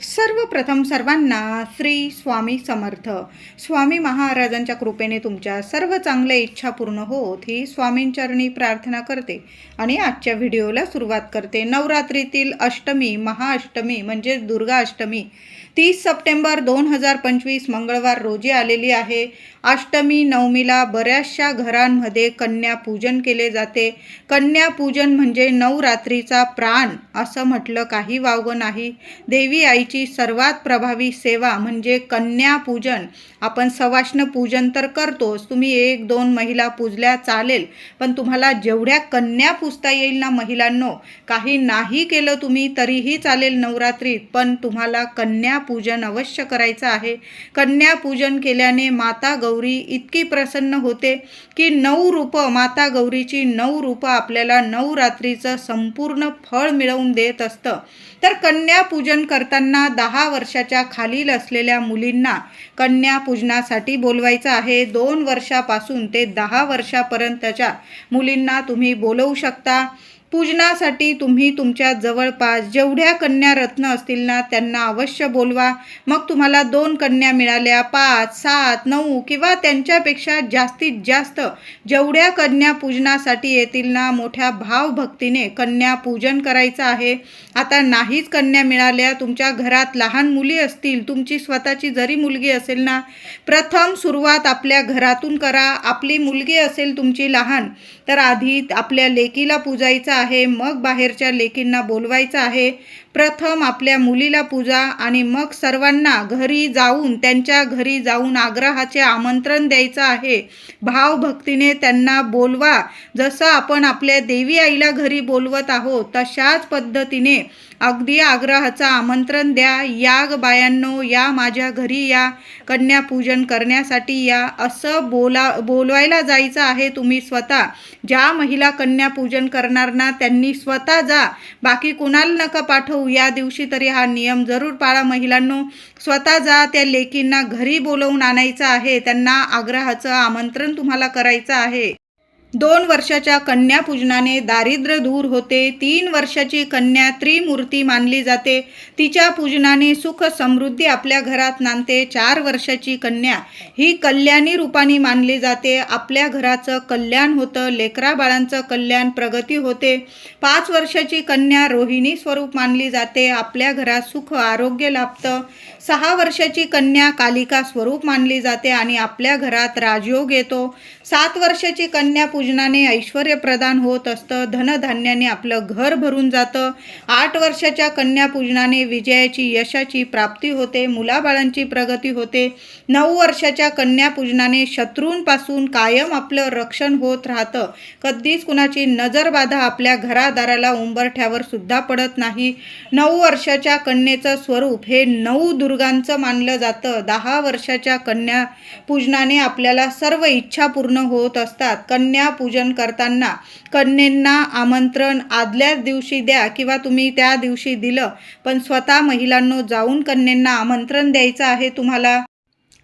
सर्वप्रथम सर्वांना श्री स्वामी समर्थ. स्वामी महाराजांच्या कृपेने तुमच्या सर्व चांगल्या इच्छा पूर्ण होत ही स्वामींचरणी प्रार्थना करते. आणि आजच्या व्हिडिओला सुरुवात करते नवरात्रीतील अष्टमी महाअष्टमी म्हणजे दुर्गा अष्टमी तीस सप्टेंबर दोन हजार पंचवीस मंगळवार रोजी आलेली आहे. अष्टमी नवमीला बऱ्याचशा घरांमध्ये कन्यापूजन केले जाते. कन्यापूजन म्हणजे नवरात्रीचा प्राण असं म्हटलं काही वावगं नाही. देवी आईची सर्वात प्रभावी सेवा म्हणजे कन्यापूजन आपण सवाष्ण पूजन तर करतोच. तुम्ही एक दोन महिला पूजल्या चालेल पण तुम्हाला जेवढ्या कन्या पूजता येईल ना महिलांनो काही नाही केलं तुम्ही तरीही चालेल नवरात्रीत पण तुम्हाला कन्या कन्यापूजन अवश्य करायचं आहे. कन्यापूजन केल्याने माता गौरी इतकी प्रसन्न होते की नऊ रूपं माता गौरीची नऊ रूपं आपल्याला नवरात्रीचं संपूर्ण फळ मिळवून देत असतं. तर कन्यापूजन करताना दहा वर्षाच्या खालील असलेल्या मुलींना कन्यापूजनासाठी बोलवायचं आहे. दोन वर्षापासून ते दहा वर्षापर्यंतच्या मुलींना तुम्ही बोलवू शकता. पूजनासाठी तुम्ही तुमच्या जवळपास जेवढ्या कन्या रत्न असतील ना त्यांना अवश्य बोलवा. मग तुम्हाला दोन कन्या मिळाल्या. पाच सात नऊ किंवा त्यांच्यापेक्षा जास्तीत जास्त जेवढ्या कन्या पूजनासाठी येतील ना मोठ्या भावभक्तीने कन्या पूजन करायचं आहे. आता नाहीच कन्या मिळाल्या. तुमच्या घरात लहान मुली असतील तुमची स्वतःची जरी मुलगी असेल ना प्रथम सुरुवात आपल्या घरातून करा. आपली मुलगी असेल तुमची लहान तर आधी आपल्या लेकीला पूजायचं आहे. मग बाहेरच्या लेकींना बोलवायचं आहे. प्रथम आपल्या मुलीला पूजा आणि मग सर्वांना घरी जाऊन त्यांच्या घरी जाऊन आग्रहाचे आमंत्रण द्यायचं आहे. भावभक्तीने त्यांना बोलवा. जसं आपण आपल्या देवी आईला घरी बोलवत आहोत तशाच पद्धतीने अगदी आग्रहाचं आमंत्रण द्या. या ग बायांनो या माझ्या घरी या. कन्यापूजन करण्यासाठी या. असं बोला बोलवायला जायचं आहे तुम्ही स्वतः. ज्या महिला कन्यापूजन करणार ना त्यांनी स्वतः जा. बाकी कुणाला नका पाठवू. या दिवशी तरी हा नियम जरूर पाळा. महिलांनो स्वतः जा त्या लेकींना घरी बोलवून आणायचं आहे. त्यांना आग्रहाचं आमंत्रण तुम्हाला करायचं आहे. दोन वर्षाच्या कन्या पूजनाने दारिद्र्य दूर होते. तीन वर्षाची कन्या त्रिमूर्ती मानली जाते. तिच्या पूजनाने सुख समृद्धी आपल्या घरात नांदते. चार वर्षाची कन्या ही कल्याणी रूपाने मानली जाते. आपल्या घराचं कल्याण होतं. लेकरा बाळांचं कल्याण प्रगती होते. पाच वर्षाची कन्या रोहिणी स्वरूप मानली जाते. आपल्या घरात सुख आरोग्य लाभतं. सहा वर्षाची कन्या कालिका स्वरूप मानली जाते आणि आपल्या घरात राजयोग येतो. सात वर्षाची कन्या पूजनाने ऐश्वर प्रदान होत असतं. धनधान्याने आपलं घर भरून जातं. आठ वर्षाच्या कन्या पूजनाने विजयाची यशाची प्राप्ती होते. मुलाबाळांची प्रगती होते. नऊ वर्षाच्या कन्या पूजनाने शत्रूंपासून कायम आपलं रक्षण होत राहतं. कधीच कुणाची नजरबाधा आपल्या घरादाराला उंबरठ्यावर सुद्धा पडत नाही. नऊ वर्षाच्या कन्येचं स्वरूप हे नऊ दुर्गांचं मानलं जातं. दहा वर्षाच्या कन्या पूजनाने आपल्याला सर्व इच्छा पूर्ण होत असतात. कन्या पूजन करताना कन्येंना आमंत्रण आदल्याच दिवशी द्या किंवा तुम्ही त्या दिवशी दिलं. पण स्वतः महिलांनो जाऊन कन्येंना आमंत्रण द्यायचं आहे तुम्हाला?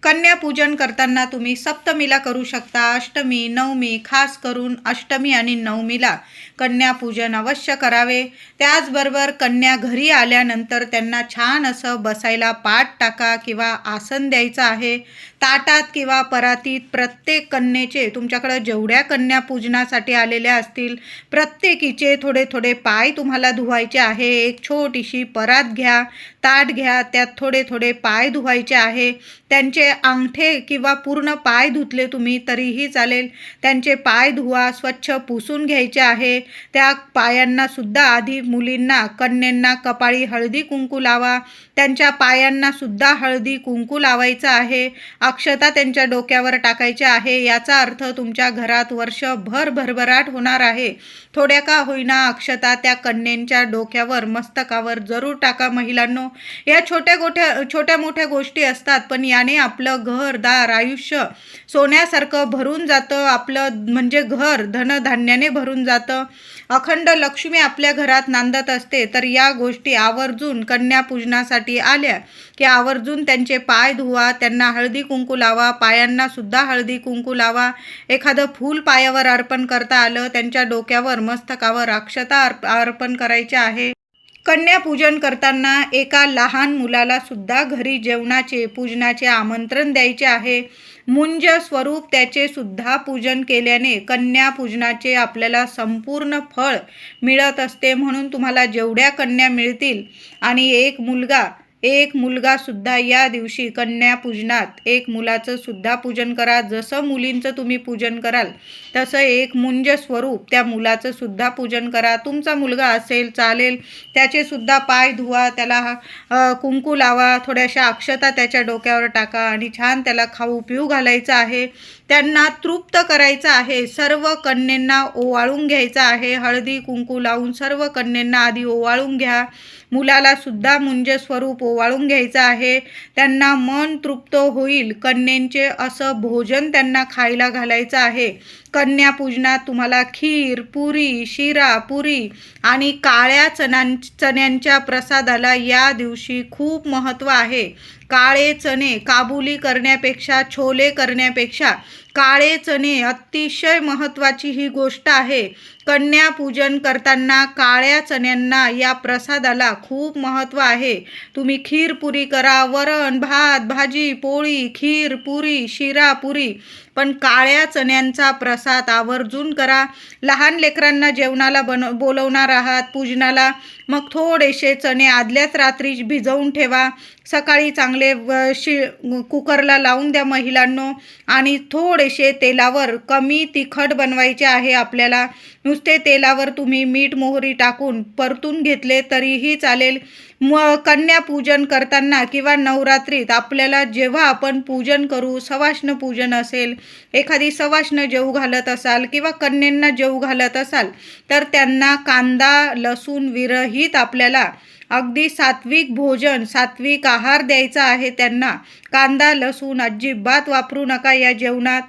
कन्यापूजन करताना तुम्ही सप्तमीला करू शकता अष्टमी नवमी खास करून अष्टमी आणि नवमीला कन्यापूजन अवश्य करावे. त्याचबरोबर कन्या घरी आल्यानंतर त्यांना छान असं बसायला पाठ टाका किंवा आसन द्यायचं आहे. ताटात किंवा परातीत प्रत्येक कन्येचे तुमच्याकडं जेवढ्या कन्या पूजनासाठी आलेल्या असतील प्रत्येकीचे थोडे थोडे पाय तुम्हाला धुवायचे आहे. एक छोटीशी परात घ्या ताट घ्या त्यात थोडे थोडे पाय धुवायचे आहे. त्यांचे अंगठे किंवा पूर्ण पाय धुतले तुम्ही तरीही चालेल. त्यांचे पाय धुवा स्वच्छ पुसून घ्यायचे आहे. त्या पायांनासुद्धा आधी मुलींना कन्यांना कपाळी हळदी कुंकू लावा. त्यांच्या पायांनासुद्धा हळदी कुंकू लावायचं आहे. अक्षता त्यांच्या डोक्यावर टाकायच्या आहे. याचा अर्थ तुमच्या घरात वर्षभर भरभराट होणार आहे. थोड्या का होईना अक्षता त्या कन्यांच्या डोक्यावर मस्तकावर जरूर टाका महिलांनो. या छोट्या गोठ्या छोट्या मोठ्या गोष्टी असतात पण या आनंदाने आपलं घर दार आयुष्य सोन्यासारखं भरून जातं. आपलं म्हणजे घर धनधान्याने भरून जातं. अखंड लक्ष्मी आपल्या घरात नांदत असते. तर या गोष्टी आवर्जून कन्यापूजनासाठी आल्या की आवर्जून त्यांचे पाय धुवा त्यांना हळदी कुंकू लावा पायांना सुद्धा हळदी कुंकू लावा. एखादं फूल पायावर अर्पण करता आलं त्यांच्या डोक्यावर मस्तकावर अक्षता अर्प अर्पण करायचे आहे. कन्यापूजन करताना एका लहान मुलाला सुद्धा घरी जेवणाचे पूजनाचे आमंत्रण द्यायचे आहे. मुंज स्वरूप त्याचे सुद्धा पूजन केल्याने कन्या पूजनाचे आपल्याला संपूर्ण फळ मिळत असते म्हणून तुम्हाला जेवढ्या कन्या मिळतील आणि एक मुलगा एक मुलगा सुद्धा या दिवशी कन्या पूजनात एक मुलाचं सुद्धा पूजन करा. जसं मुलींचं तुम्ही पूजन कराल तसं एक मुंज स्वरूप त्या मुलाचं सुद्धा पूजन करा. तुमचा मुलगा असेल चालेल त्याचे सुद्धा पाय धुवा त्याला कुंकू लावा थोड्याशा अक्षता त्याच्या डोक्यावर टाका आणि छान त्याला खाऊ पिऊ घालायचं आहे. त्यांना तृप्त करायचं आहे. सर्व कन्येंना ओवाळून घ्यायचं आहे. हळदी कुंकू लावून सर्व कन्येंना आधी ओवाळून घ्या. मुलाला सुद्धा मुंज स्वरूप ओवाळून घ्यायचं आहे. त्यांना मन तृप्त होईल. कन्येंचे असं भोजन त्यांना खायला घालायचं आहे. कन्या पूजनात तुम्हाला खीर पुरी शिरा पुरी आणि काळ्या चणां चण्यांच्या प्रसादाला या दिवशी खूप महत्त्व आहे. काळे चणे काबुली करण्यापेक्षा छोले करण्यापेक्षा काळे चणे अतिशय महत्त्वाची ही गोष्ट आहे. कन्या पूजन करताना काळ्या चण्यांना या प्रसादाला खूप महत्त्व आहे. तुम्ही खीर पुरी करा वरण भात भाजी पोळी खीर पुरी शिरा पुरी. पण काळ्या चण्यांचा प्रसाद आवर्जून करा. लहान लेकरांना जेवणाला बन बोलवणार आहात पूजनाला. मग थोडेसे चणे आदल्याच रात्री भिजवून ठेवा. सकाळी चांगले व शि कुकरला लावून द्या महिलांनो. आणि थोडेसे तेलावर कमी तिखट बनवायचे आहे आपल्याला. नुसते तेलावर तुम्ही मीठ मोहरी टाकून परतून घेतले तरीही चालेल. म कन्यापूजन करताना किंवा नवरात्रीत आपल्याला जेव्हा आपण पूजन करू सवाष्ण पूजन असेल एखादी सवाष्ण जेऊ घालत असाल किंवा कन्यांना जेऊ घालत असाल तर त्यांना कांदा लसूण विरहित आपल्याला अगदी सात्विक भोजन सात्विक आहार द्यायचा आहे त्यांना. कांदा लसूण अजिबात वापरू नका या जेवणात.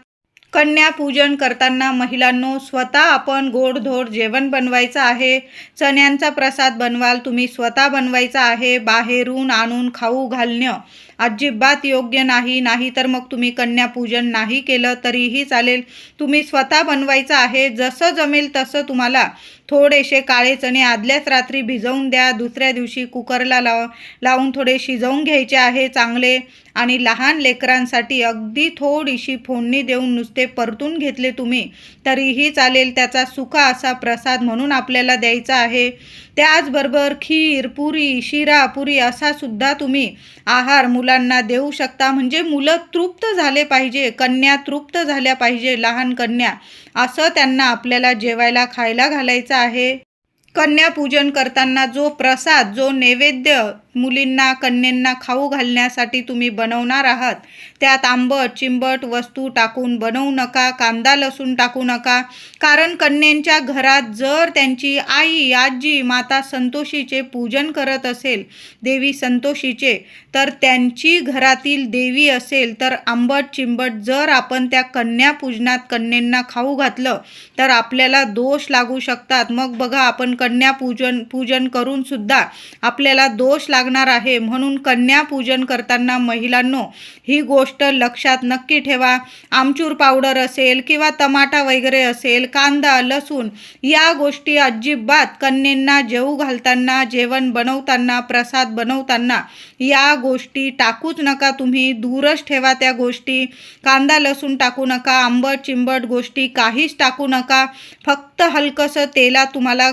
कन्या पूजन करताना महिलांनो स्वतः आपण गोडधोड जेवण बनवायचं आहे. चण्यांचा प्रसाद बनवाल तुम्ही स्वतः बनवायचा आहे. बाहेरून आणून खाऊ घालणं अजिबात योग्य नाही. नाही तर मग तुम्ही कन्यापूजन नाही केलं तरीही चालेल. तुम्ही स्वतः बनवायचं आहे. जसं जमेल तसं तुम्हाला थोडेसे काळे चणे आदल्याच रात्री भिजवून द्या. दुसऱ्या दिवशी कुकरला लाव लावून थोडे शिजवून घ्यायचे आहे चांगले. आणि लहान लेकरांसाठी अगदी थोडीशी फोडणी देऊन नुसते परतून घेतले तुम्ही. तरीही चालेल त्याचा सुका असा प्रसाद म्हणून आपल्याला द्यायचा आहे. त्याचबरोबर खीर पुरी शिरा पुरी असा सुद्धा तुम्ही आहार मुलांना देऊ शकता. म्हणजे मुलं तृप्त झाले पाहिजे कन्या तृप्त झाल्या पाहिजे लहान कन्या. असं त्यांना आपल्याला जेवायला खायला घालायचं आहे. कन्यापूजन करताना जो प्रसाद जो नैवेद्य मुलींना कन्यांना खाऊ घालण्यासाठी तुम्ही बनवणार आहात. त्यात आंबट चिंबट वस्तू टाकून बनवू नका कांदा लसूण टाकू नका. कारण कन्यांच्या घरात जर त्यांची आई आजी माता संतोषीचे पूजन करत असेल देवी संतोषीचे तर त्यांची घरातील देवी असेल तर आंबट चिंबट जर आपण त्या कन्या पूजनात कन्यांना खाऊ घातलं तर आपल्याला दोष लागू शकतात. मग बघा आपण कन्या पूजन पूजन करून सुद्धा आपल्याला दोष लाग लागणार आहे. म्हणून कन्या पूजन करताना महिलांनो ही गोष्ट लक्षात नक्की ठेवा. आमचूर पावडर असेल किंवा टमाटा वगैरे असेल कांदा लसूण या गोष्टी अजिबात कन्यांना जेवू घालताना जेवण बनवताना प्रसाद बनवताना या गोष्टी टाकूच नका तुम्ही. दूरच ठेवा त्या गोष्टी. कांदा लसूण टाकू नका. आंबट चिंबट गोष्टी काहीच टाकू नका. फक्त हलकंसं तेलात तुम्हाला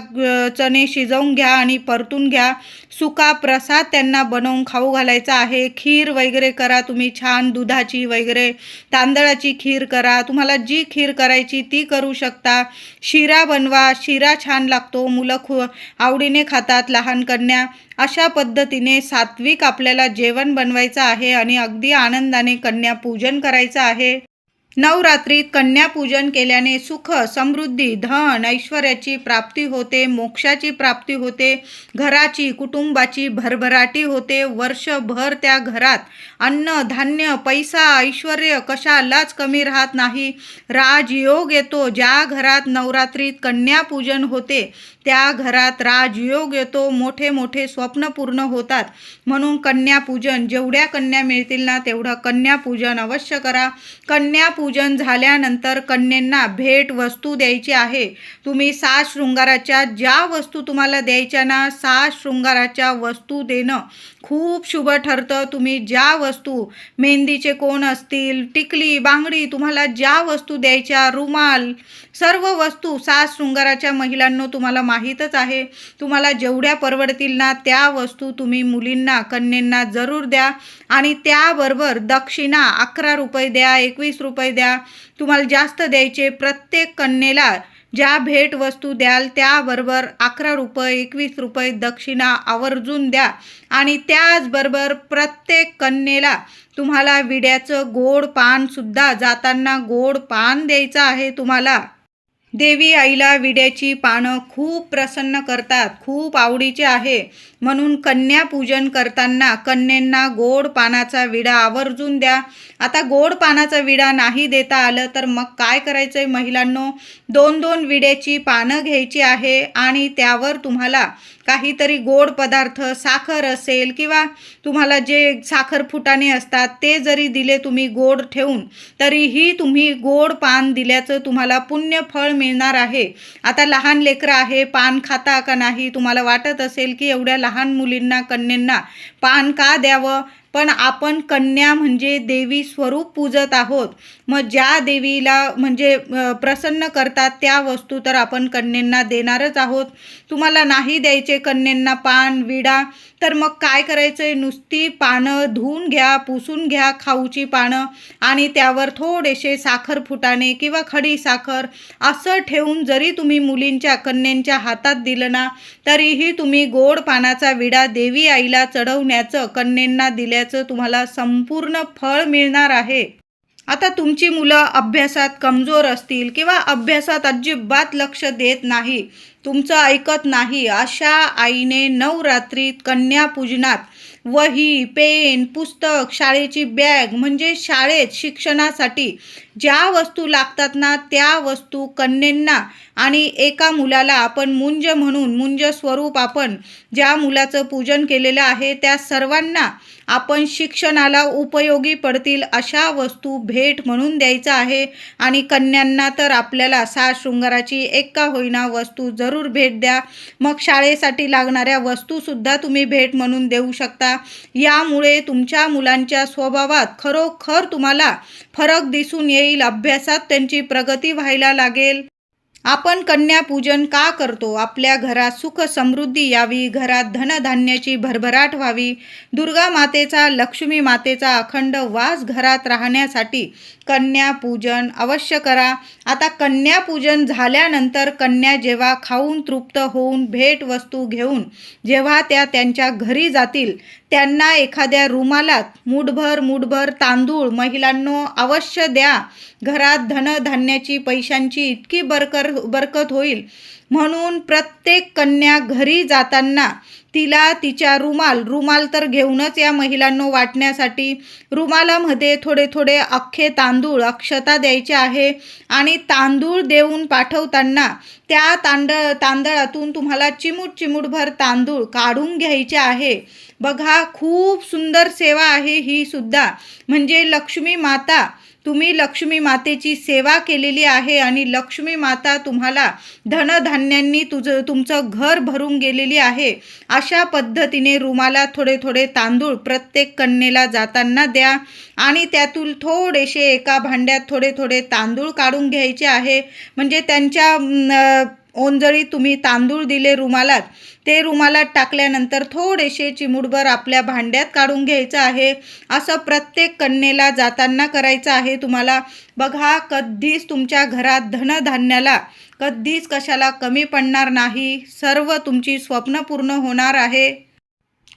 चणे शिजवून घ्या आणि परतून घ्या. सुका प्रसाद त्यांना बनवून खाऊ घालायचा आहे. खीर वगैरे करा तुम्ही. छान दुधाची वगैरे. तांदळाची खीर करा. तुम्हाला जी खीर करायची ती करू शकता. शिरा बनवा. शिरा छान लागतो. मुलं खू आवडीने खातात लहान कन्या. अशा पद्धतीने सात्विक आपल्याला जेवण बनवायचं आहे आणि अगदी आनंदाने कन्या पूजन करायचं आहे. नवरात्रीत कन्यापूजन केल्याने सुख समृद्धी धन ऐश्वर्याची प्राप्ती होते मोक्षाची प्राप्ती होते घराची कुटुंबाची भरभराटी होते वर्षभर त्या घरात अन्न धान्य पैसा ऐश्वर कशालाच कमी राहत नाही. राजयोग येतो ज्या घरात नवरात्रीत कन्यापूजन होते त्या घरात राजयोग येतो मोठे मोठे स्वप्न पूर्ण होतात. म्हणून कन्यापूजन जेवढ्या कन्या मिळतील ना तेवढं कन्यापूजन अवश्य करा. कन्यापू पूजन झाल्यानंतर कन्येंना भेट वस्तू द्यायची आहे. तुम्ही सात शृंगाराच्या ज्या वस्तू तुम्हाला द्यायच्या ना सात शृंगाराच्या वस्तू देणं खूप शुभ ठरतं. तुम्ही ज्या वस्तू मेहंदीचे कोण असतील टिकली बांगडी तुम्हाला ज्या वस्तू द्यायच्या रुमाल सर्व वस्तू सात शृंगाराच्या महिलांनो तुम्हाला माहीतच आहे. तुम्हाला जेवढ्या परवडतील ना त्या वस्तू तुम्ही मुलींना कन्येंना जरूर द्या. आणि त्याबरोबर दक्षिणा अकरा रुपये द्या एकवीस रुपये द्या. तुम्हाला जास्त द्यायचे प्रत्येक कन्येला ज्या भेटवस्तू द्याल त्याबरोबर अकरा रुपये एकवीस रुपये दक्षिणा आवर्जून द्या. आणि त्याचबरोबर प्रत्येक कन्येला तुम्हाला विड्याचं गोड पानसुद्धा जाताना गोड पान द्यायचं आहे तुम्हाला. देवी आईला विड्याची पानं खूप प्रसन्न करतात खूप आवडीचे आहे. म्हणून कन्यापूजन करताना कन्यांना गोड पानाचा विडा आवर्जून द्या. आता गोड पानाचा विडा नाही देता आलं तर मग काय करायचं आहे महिलांनो? दोन दोन विड्याची पानं घ्यायची आहे आणि त्यावर तुम्हाला काहीतरी गोड पदार्थ साखर असेल किंवा तुम्हाला जे साखर फुटाणे असतात ते जरी दिले तुम्ही गोड ठेवून तरीही तुम्ही गोड पान दिल्याचं तुम्हाला पुण्य फळ मिळणार आहे. आता लहान लेकरं आहे पान खाता का नाही तुम्हाला वाटत असेल की एवढ्या लहान लहान मुलींना कन्यांना पान का द्यावं? पण आपण कन्या म्हणजे देवी स्वरूप पूजत आहोत. मग ज्या देवीला म्हणजे प्रसन्न करतात त्या वस्तू तर आपण कन्यांना देणारच आहोत. तुम्हाला नाही द्यायचे कन्यांना पान विडा तर मग काय करायचं आहे नुसती पानं धुवून घ्या पुसून घ्या खाऊची पानं आणि त्यावर थोडेसे साखर फुटाणे किंवा खडी साखर असं ठेवून जरी तुम्ही मुलींच्या कन्यांच्या हातात दिलं ना तरीही तुम्ही गोड पानाचा विडा देवी आईला चढवण्याचं कन्यांना दिल्या दिल्याचं तुम्हाला संपूर्ण फळ मिळणार आहे. आता तुमची मुलं अभ्यासात कमजोर असतील किंवा अभ्यासात अजिबात लक्ष देत नाही तुमचं ऐकत नाही. अशा आईने नवरात्रीत कन्यापूजनात वही पेन पुस्तक शाळेची बॅग म्हणजे शाळेत शिक्षणासाठी ज्या वस्तू लागतात ना त्या वस्तू कन्येंना आणि एका मुलाला आपण मुंज म्हणून मुंज स्वरूप आपण ज्या मुलाचं पूजन केलेलं आहे त्या सर्वांना आपण शिक्षणाला उपयोगी पडतील अशा वस्तू भेट म्हणून द्यायचं आहे. आणि कन्यांना तर आपल्याला सा शृंगाराची एका होईना वस्तू जरूर भेट द्या. मग शाळेसाठी लागणाऱ्या वस्तूसुद्धा तुम्ही भेट म्हणून देऊ शकता. यामुळे तुमच्या मुलांच्या स्वभावात खरोखर तुम्हाला फरक दिसून येईल. अभ्यासात त्यांची प्रगती व्हायला लागेल. आपण कन्यापूजन का करतो? आपल्या घरात सुख समृद्धी यावी घरात धनधान्याची भरभराट व्हावी. दुर्गा मातेचा लक्ष्मी मातेचा अखंड वास घरात राहण्यासाठी कन्यापूजन अवश्य करा. आता कन्यापूजन झाल्यानंतर कन्या जेव्हा खाऊन तृप्त होऊन भेटवस्तू घेऊन जेव्हा त्या त्यांच्या घरी जातील त्यांना एखाद्या रुमालात मुठभर मुठभर तांदूळ महिलांनो अवश्य द्या. घरात धनधान्याची पैशांची इतकी बरकर बरकत होईल. म्हणून प्रत्येक कन्या घरी जाताना तिला तिच्या रुमाल रुमाल तर घेऊनच या महिलांनो वाटण्यासाठी रुमालामध्ये थोडे थोडे अख्खे तांदूळ अक्षता द्यायचे आहे आणि तांदूळ देऊन पाठवताना त्या तांदळ तांदळातून तुम्हाला चिमूट चिमूटभर तांदूळ काढून घ्यायचे आहे. बघा खूप सुंदर सेवा आहे ही सुद्धा. म्हणजे लक्ष्मी माता तुम्ही लक्ष्मी मातेची सेवा केलेली आहे आणि लक्ष्मी माता तुम्हाला धनधान्यांनी तुझं तुमचं घर भरून गेलेली आहे. अशा पद्धतीने रुमाला थोडे थोडे तांदूळ प्रत्येक कन्येला जाताना द्या आणि त्यातून थोडेसे एका भांड्यात थोडे थोडे तांदूळ काढून घ्यायचे आहे. म्हणजे त्यांच्या ओंजळी तुम्ही तांदूळ दिले रुमालात ते रुमालात टाकल्यानंतर थोडेसे चिमुडभर आपल्या भांड्यात काढून घ्यायचं आहे. असं प्रत्येक कन्येला जाताना करायचं आहे. तुम्हाला बघा कधीच तुमच्या घरात धनधान्याला कधीच कशाला कमी पडणार नाही. सर्व तुमची स्वप्न पूर्ण होणार आहे.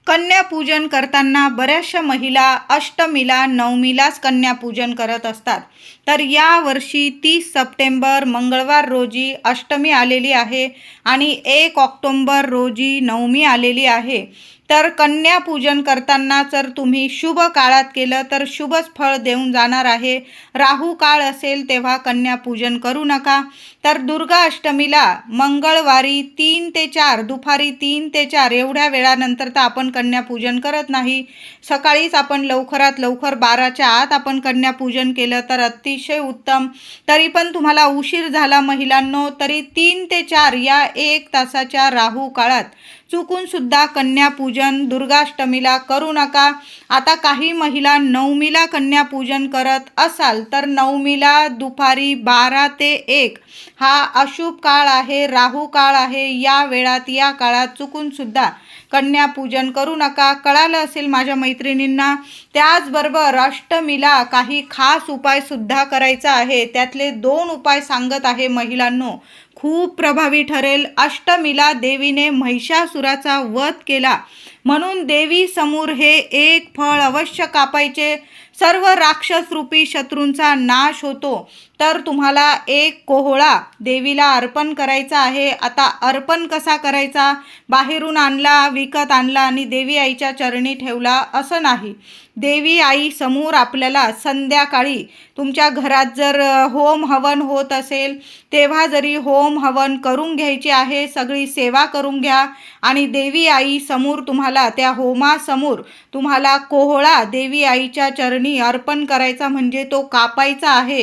कन्यापूजन करताना बऱ्याचशा महिला अष्टमीला नवमीलाच कन्यापूजन करत असतात. तर यावर्षी तीस सप्टेंबर मंगळवार रोजी अष्टमी आलेली आहे आणि एक ऑक्टोंबर रोजी नवमी आलेली आहे. तर कन्या पूजन करताना जर तुम्ही शुभ काळात केलं तर शुभच फळ देऊन जाणार आहे. राहू काळ असेल तेव्हा कन्या पूजन करू नका. तर दुर्गा अष्टमीला मंगळवारी तीन ते चार दुपारी तीन ते चार एवढ्या वेळानंतर तर आपण कन्यापूजन करत नाही. सकाळीच आपण लवकरात लवकर बाराच्या आत आपण कन्यापूजन केलं तर अतिशय उत्तम. तरी पण तुम्हाला उशीर झाला महिलांनो तरी तीन ते चार या एक तासाच्या राहू काळात चुकूनसुद्धा कन्यापूजन दुर्गाष्टमीला करू नका. आता काही महिला नवमीला कन्यापूजन करत असाल तर नवमीला दुपारी बारा ते एक हा अशुभ काळ आहे राहू काळ आहे. या वेळात या काळात चुकून सुद्धा कन्यापूजन करू नका. कळालं असेल माझ्या मैत्रिणींना त्याचबरोबर अष्टमीला काही खास उपायसुद्धा करायचा आहे. त्यातले दोन उपाय सांगत आहे महिलांनो. खूप प्रभावी ठरेल. अष्टमीला देवीने महिषासुराचा वध केला. म्हणून देवी समोर हे एक फळ अवश्य कापायचे. सर्व राक्षस रूपी शत्रूंचा नाश होतो. तर तुम्हाला एक कोहळा देवीला अर्पण करायचा आहे. आता अर्पण कसा करायचा? बाहेरून आणला विकत आणला आणि देवी आईच्या चरणी ठेवला असं नाही. देवी आई समोर आपल्याला संध्याकाळी तुमच्या घरात जर होम हवन होत असेल तेव्हा जरी होम हवन करून घ्यायचे आहे सगळी सेवा करून घ्या. आणि देवी आई समोर तुम्हाला त्या होमासमोर तुम्हाला कोहळा देवी आईच्या चरणी अर्पण करायचा म्हणजे तो कापायचा आहे.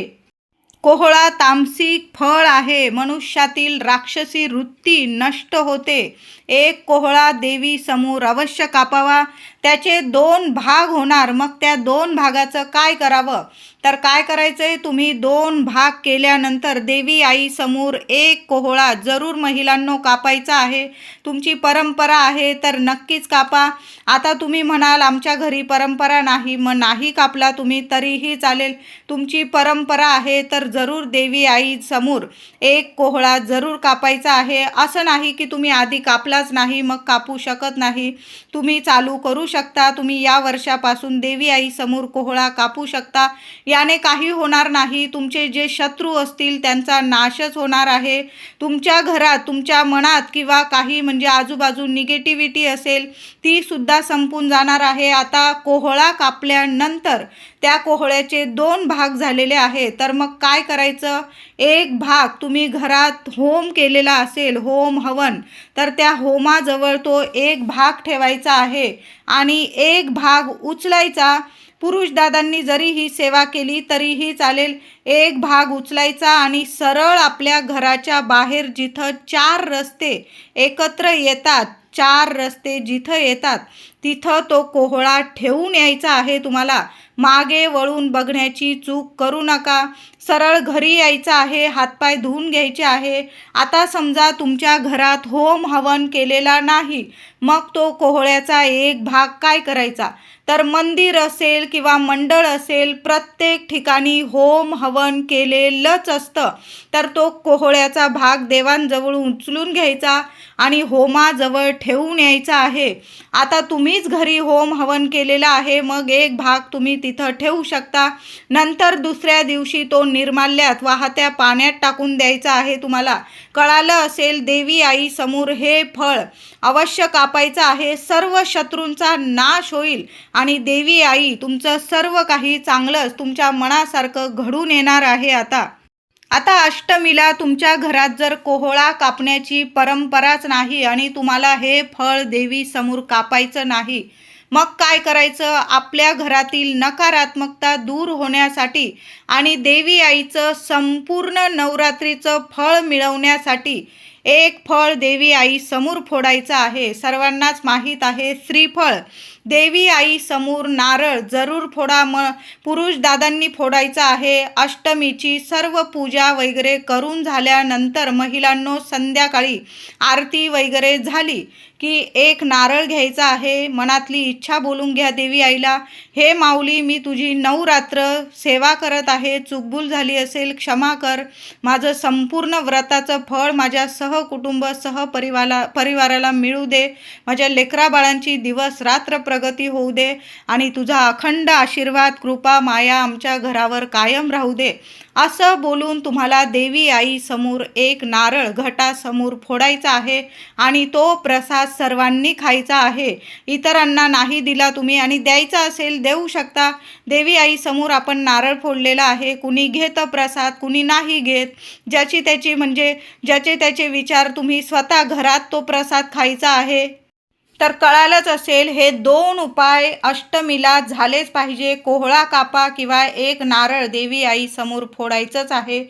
कोहळा तामसिक फळ आहे. मनुष्यातील राक्षसी वृत्ती नष्ट होते. एक कोहळा देवी समोर अवश्य कापावा. त्याचे दोन भाग होणार. मग त्या दोन भागाचं काय करावं? तर काय करायचं आहे तुम्ही दोन भाग केल्यानंतर देवी आई समोर एक कोहळा जरूर महिलांनो कापायचा आहे. तुमची परंपरा आहे तर नक्कीच कापा. आता तुम्ही म्हणाल आमच्या घरी परंपरा नाही. मग नाही कापला तुम्ही तरीही चालेल. तुमची परंपरा आहे तर जरूर देवी आई समोर एक कोहळा जरूर कापायचा आहे. असं नाही की तुम्ही आधी कापला कापलाच नाही मग कापू शकत नाही. तुम्ही चालू करू शकता तुम्ही या वर्षापासून देवी आई समोर कोहळा कापू शकता. याने काही होणार नाही. तुमचे जे शत्रू असतील त्यांचा नाशच होणार आहे. तुमच्या घरात तुमच्या मनात किंवा काही म्हणजे आजूबाजू निगेटिव्हिटी असेल ती सुद्धा संपून जाणार आहे. आता कोहळा कापल्यानंतर त्या कोहळ्याचे दोन भाग झालेले आहे तर मग काय करायचं? एक भाग तुम्ही घरात होम केलेला असेल होम हवन तर त्या होमाजवळ तो एक भाग ठेवायचा आहे आणि एक भाग उचलायचा. पुरुषदादांनी जरी ही सेवा केली तरीही चालेल. एक भाग उचलायचा आणि सरळ आपल्या घराच्या बाहेर जिथं चार रस्ते एकत्र येतात चार रस्ते जिथं येतात तिथं तो कोहळा ठेवून यायचा आहे तुम्हाला. मागे वळून बघण्याची चूक करू नका. सरळ घरी यायचं आहे हातपाय धुवून घ्यायचे आहे. आता समजा तुमच्या घरात होम हवन केलेला नाही मग तो कोहळ्याचा एक भाग काय करायचा? तर मंदिर असेल किंवा मंडळ असेल प्रत्येक ठिकाणी होम हवन केलेलंच असतं. तर तो कोहळ्याचा भाग देवांजवळ उचलून घ्यायचा आणि होमाजवळ ठेवून यायचा आहे. आता तुम्हीच घरी होम हवन केलेला आहे मग एक भाग तुम्ही तिथं ठेवू शकता. नंतर दुसऱ्या दिवशी तो निर्माल्यात वाहत्या पाण्यात टाकून द्यायचं आहे तुम्हाला. कळालं असेल देवी आई समोर हे फळ अवश्य कापायचं आहे. सर्व शत्रूंचा नाश होईल आणि देवी आई तुमचं सर्व काही चांगलंच तुमच्या मनासारखं घडून येणार आहे आता. आता अष्टमीला तुमच्या घरात जर कोहळा कापण्याची परंपराच नाही आणि तुम्हाला हे फळ देवी समोर कापायचं नाही मग काय करायचं? आपल्या घरातील नकारात्मकता दूर होण्यासाठी आणि देवी आईचं संपूर्ण नवरात्रीचं फळ मिळवण्यासाठी एक फळ देवी आई समोर फोडायचं आहे. सर्वांनाच माहीत आहे श्रीफळ. देवी आई समोर नारळ जरूर फोडा म पुरुष दादांनी फोडायचं आहे. अष्टमीची सर्व पूजा वगैरे करून झाल्यानंतर महिलांनो संध्याकाळी आरती वगैरे झाली की एक नारळ घ्यायचा आहे. मनातली इच्छा बोलून घ्या देवी आईला. हे माऊली मी तुझी नऊ रात्र सेवा करत आहे. चुकबुल झाली असेल क्षमा कर. माझं संपूर्ण व्रताचं फळ माझ्या सहकुटुंब सहपरिवाला परिवाराला मिळू दे. माझ्या लेकराबाळांची दिवस रात्र प्रगती होऊ दे आणि तुझा अखंड आशीर्वाद कृपा माया आमच्या घरावर कायम राहू दे. असं बोलून तुम्हाला देवी आई समोर एक नारळ घटासमोर फोडायचा आहे आणि तो प्रसाद सर्वांनी खायचा आहे. इतरांना नाही दिला तुम्ही आणि द्यायचा असेल देऊ शकता. देवी आई समोर आपण नारळ फोडलेला आहे. कुणी घेतं प्रसाद कुणी नाही घेत. ज्याची त्याची म्हणजे ज्याचे त्याचे विचार तुम्ही स्वतः घरात तो प्रसाद खायचा आहे. तर कळालंच असेल हे दोन उपाय अष्टमीला झालेच पाहिजे. कोहळा कापा किंवा एक नारळ देवी आई समोर फोडायचंच आहे.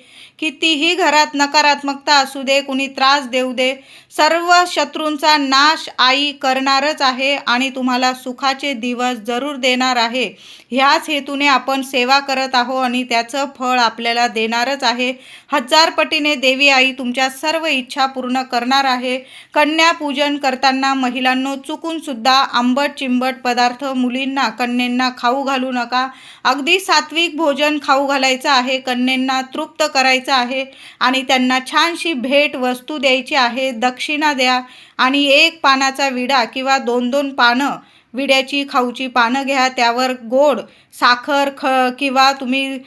कितीही घरात नकारात्मकता असू दे कुणी त्रास देऊ दे सर्व शत्रूंचा नाश आई करणारच आहे आणि तुम्हाला सुखाचे दिवस जरूर देणार आहे. ह्याच हेतूने आपण सेवा करत आहो आणि त्याचं फळ आपल्याला देणारच आहे. हजार पटीने देवी आई तुमच्या सर्व इच्छा पूर्ण करणार आहे. कन्यापूजन करताना महिलांनो चुकूनसुद्धा आंबट चिंबट पदार्थ मुलींना कन्येंना खाऊ घालू नका. अगदी सात्विक भोजन खाऊ घालायचं आहे. कन्येंना तृप्त करायचं आहे आणि त्यांना छानशी भेट वस्तू द्यायची आहे दक्षिणा द्या आणि एक पानाचा विडा किंवा दोन दोन पानं विड्याची खाऊची पानं घ्या त्यावर गोड साखर ख किंवा तुम्ही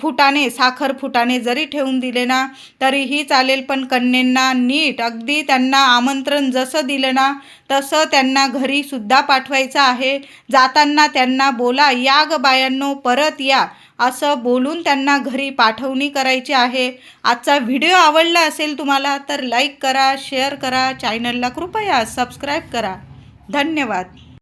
फुटाने साखर फुटाने जरी ठेवून दिले ना तरीही चालेल पण कन्येंना नीट अगदी त्यांना आमंत्रण जसं दिलं ना तसं त्यांना घरीसुद्धा पाठवायचं आहे. जाताना त्यांना बोला या ग बायांनो परत या. असं बोलून त्यांना घरी पाठवणी करायची आहे. आजचा व्हिडिओ आवडला असेल तुम्हाला तर लाईक करा शेअर करा चॅनलला कृपया सबस्क्राईब करा. धन्यवाद.